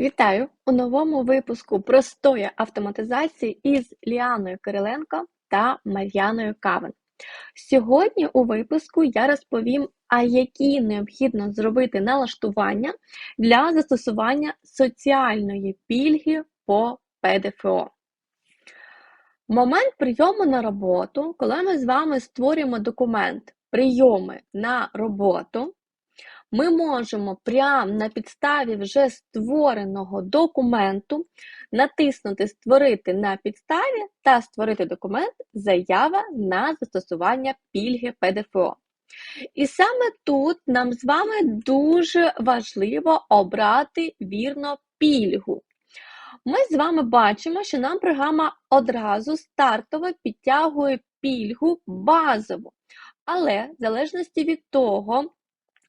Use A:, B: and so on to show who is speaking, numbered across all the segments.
A: Вітаю у новому випуску простої автоматизації із Ліаною Кириленко та Мар'яною Кавен. Сьогодні у випуску я розповім, а які необхідно зробити налаштування для застосування соціальної пільги по ПДФО. Момент прийому на роботу, коли ми з вами створюємо документ прийоми на роботу, ми можемо прямо на підставі вже створеного документу натиснути Створити на підставі та створити документ Заява на застосування пільги ПДФО. І саме тут нам з вами дуже важливо обрати вірно пільгу. Ми з вами бачимо, що нам програма одразу стартово підтягує пільгу базову. Але в залежності від того,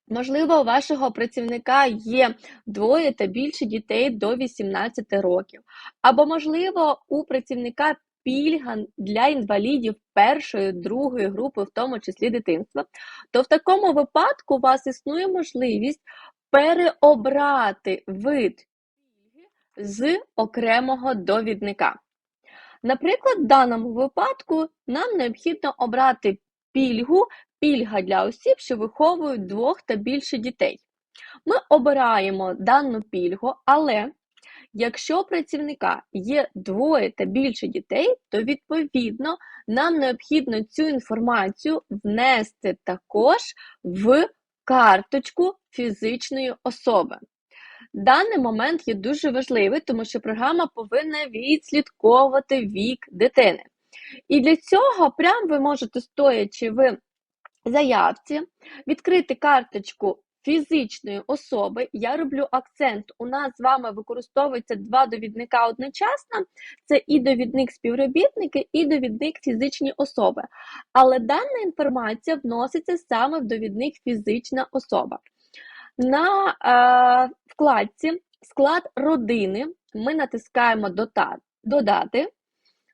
A: Можливо, у вашого працівника є двоє та більше дітей до 18 років, або, можливо, у працівника пільга для інвалідів першої, другої групи, в тому числі дитинства, то в такому випадку у вас існує можливість переобрати вид пільги з окремого довідника. Наприклад, в даному випадку нам необхідно обрати пільгу Пільга для осіб, що виховують двох та більше дітей. Ми обираємо дану пільгу, але якщо у працівника є двоє та більше дітей, то відповідно нам необхідно цю інформацію внести також в карточку фізичної особи. Даний момент є дуже важливий, тому що програма повинна відслідковувати вік дитини. І для цього прям ви можете, стоячи в заявці, відкрити карточку фізичної особи. Я роблю акцент. У нас з вами використовується два довідника одночасно: це і довідник співробітники, і довідник фізичні особи. Але дана інформація вноситься саме в довідник фізична особа. На е, вкладці Склад родини ми натискаємо Додати.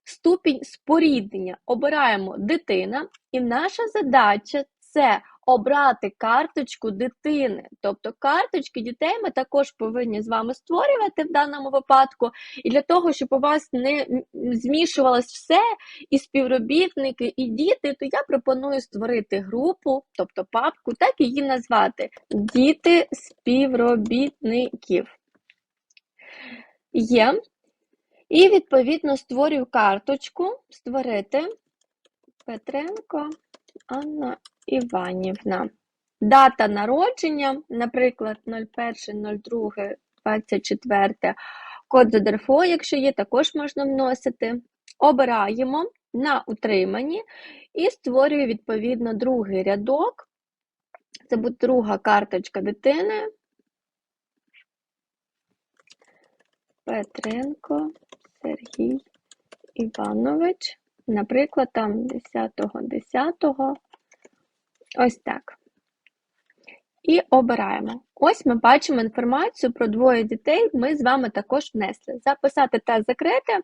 A: Ступінь споріднення обираємо дитина, і наша задача це обрати карточку дитини. Тобто карточки дітей ми також повинні з вами створювати в даному випадку. І для того, щоб у вас не змішувалось все, і співробітники, і діти, то я пропоную створити групу, тобто папку, так її назвати Діти співробітників. Є. І, відповідно, створюю карточку створити Петренко Анна Іванівна. Дата народження, наприклад, 01.02.24. Код за ДРФО, якщо є, також можна вносити. Обираємо на утриманні і створюю, відповідно, другий рядок. Це буде друга карточка дитини. Петренко Сергій Іванович. Наприклад, там 10-10, ось так. І обираємо. Ось ми бачимо інформацію про двоє дітей, ми з вами також внесли. Записати та закрити.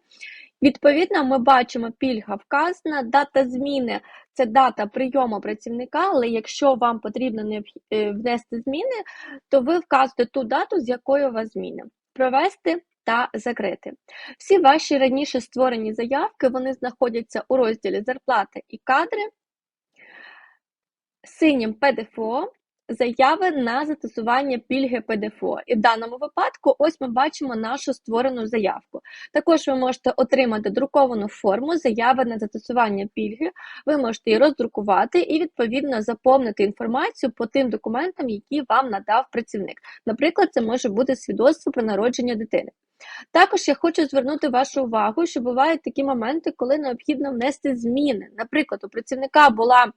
A: Відповідно, ми бачимо, пільга вказана, дата зміни це дата прийому працівника, але якщо вам потрібно е, внести зміни, то ви вказуєте ту дату, з якої у вас зміни. Провести та закрити. Всі ваші раніше створені заявки вони знаходяться у розділі Зарплата і кадри, синім ПДФО. Заяви на застосування пільги ПДФО. І в даному випадку, ось ми бачимо нашу створену заявку. Також ви можете отримати друковану форму заяви на застосування пільги, ви можете її роздрукувати і, відповідно, заповнити інформацію по тим документам, які вам надав працівник. Наприклад, це може бути свідоцтво про народження дитини. Також я хочу звернути вашу увагу, що бувають такі моменти, коли необхідно внести зміни. Наприклад, у працівника була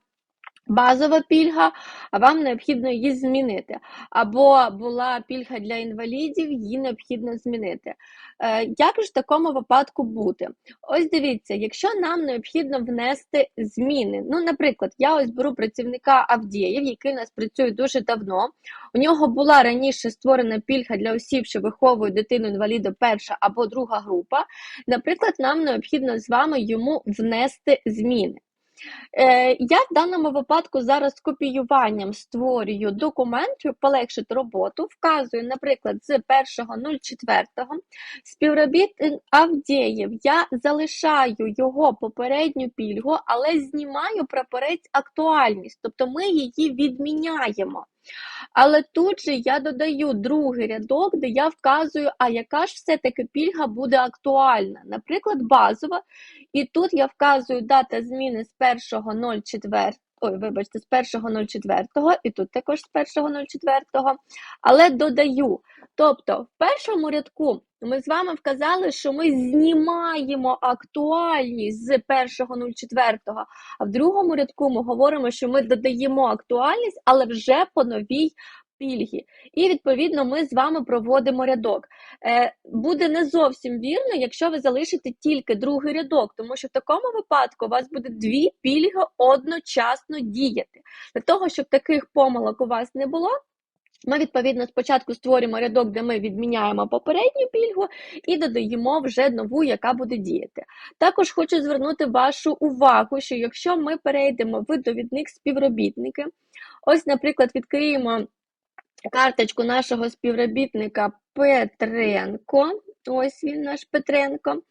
A: базова пільга, а вам необхідно її змінити. Або була пільга для інвалідів, її необхідно змінити. Е, як ж в такому випадку бути? Ось дивіться, якщо нам необхідно внести зміни, ну, наприклад, я ось беру працівника Авдіїв, який у нас працює дуже давно. У нього була раніше створена пільга для осіб, що виховують дитину інваліда перша або друга група. Наприклад, нам необхідно з вами йому внести зміни. Е, Я в даному випадку зараз копіюванням створюю документ, щоб полегшити роботу. Вказую, наприклад, з 1.04 співробітник Авдєєв. Я залишаю його попередню пільгу, але знімаю прапорець актуальність, тобто ми її відміняємо. Але тут же я додаю другий рядок, де я вказую, а яка ж все-таки пільга буде актуальна. Наприклад, базова. І тут я вказую дата зміни з 1.04. Ой, вибачте, з 1.04, і тут також з 1.04, але додаю. Тобто, в першому рядку ми з вами вказали, що ми знімаємо актуальність з 1.04, а в другому рядку ми говоримо, що ми додаємо актуальність, але вже по новій пільгі. І, відповідно, ми з вами проводимо рядок. Е, Буде не зовсім вірно, якщо ви залишите тільки другий рядок, тому що в такому випадку у вас буде дві пільги одночасно діяти. Для того, щоб таких помилок у вас не було, ми, відповідно, спочатку створюємо рядок, де ми відміняємо попередню пільгу і додаємо вже нову, яка буде діяти. Також хочу звернути вашу увагу, що якщо ми перейдемо в довідник співробітники, ось, наприклад, відкриємо карточку нашого співробітника Петренко, ось він наш Петренко,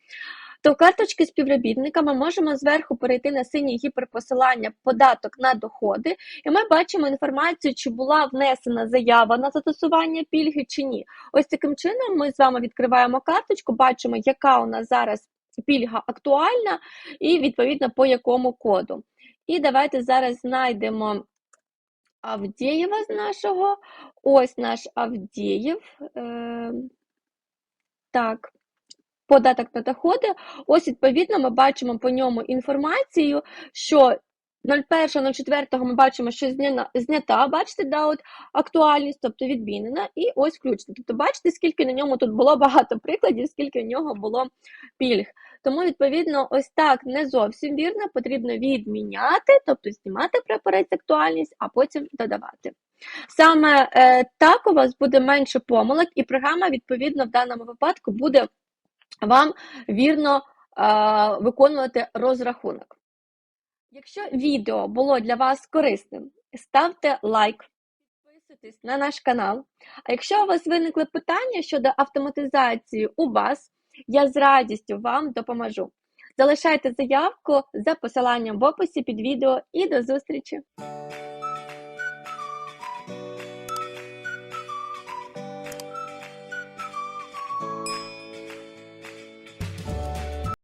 A: то в карточки співробітника ми можемо зверху перейти на синє гіперпосилання податок на доходи, і ми бачимо інформацію, чи була внесена заява на застосування пільги чи ні. Ось таким чином ми з вами відкриваємо карточку, бачимо, яка у нас зараз пільга актуальна, і відповідно по якому коду. І давайте зараз знайдемо Авдєєва з нашого. Ось наш Авдєєв. Е, так, податок на доходи. Ось, відповідно, ми бачимо по ньому інформацію, що 01.04 ми бачимо, що знята, бачите, да, от актуальність, тобто відмінена, і ось включена. Тобто, бачите, скільки на ньому тут було багато прикладів, скільки в нього було пільг. Тому, відповідно, ось так не зовсім вірно, потрібно відміняти, тобто знімати прапорець актуальність, а потім додавати. Саме е, так у вас буде менше помилок, і програма, відповідно, в даному випадку буде вам вірно е, виконувати розрахунок. Якщо відео було для вас корисним, ставте лайк, підписуйтесь на наш канал. А якщо у вас виникли питання щодо автоматизації у вас, я з радістю вам допоможу. Залишайте заявку за посиланням в описі під відео і до зустрічі!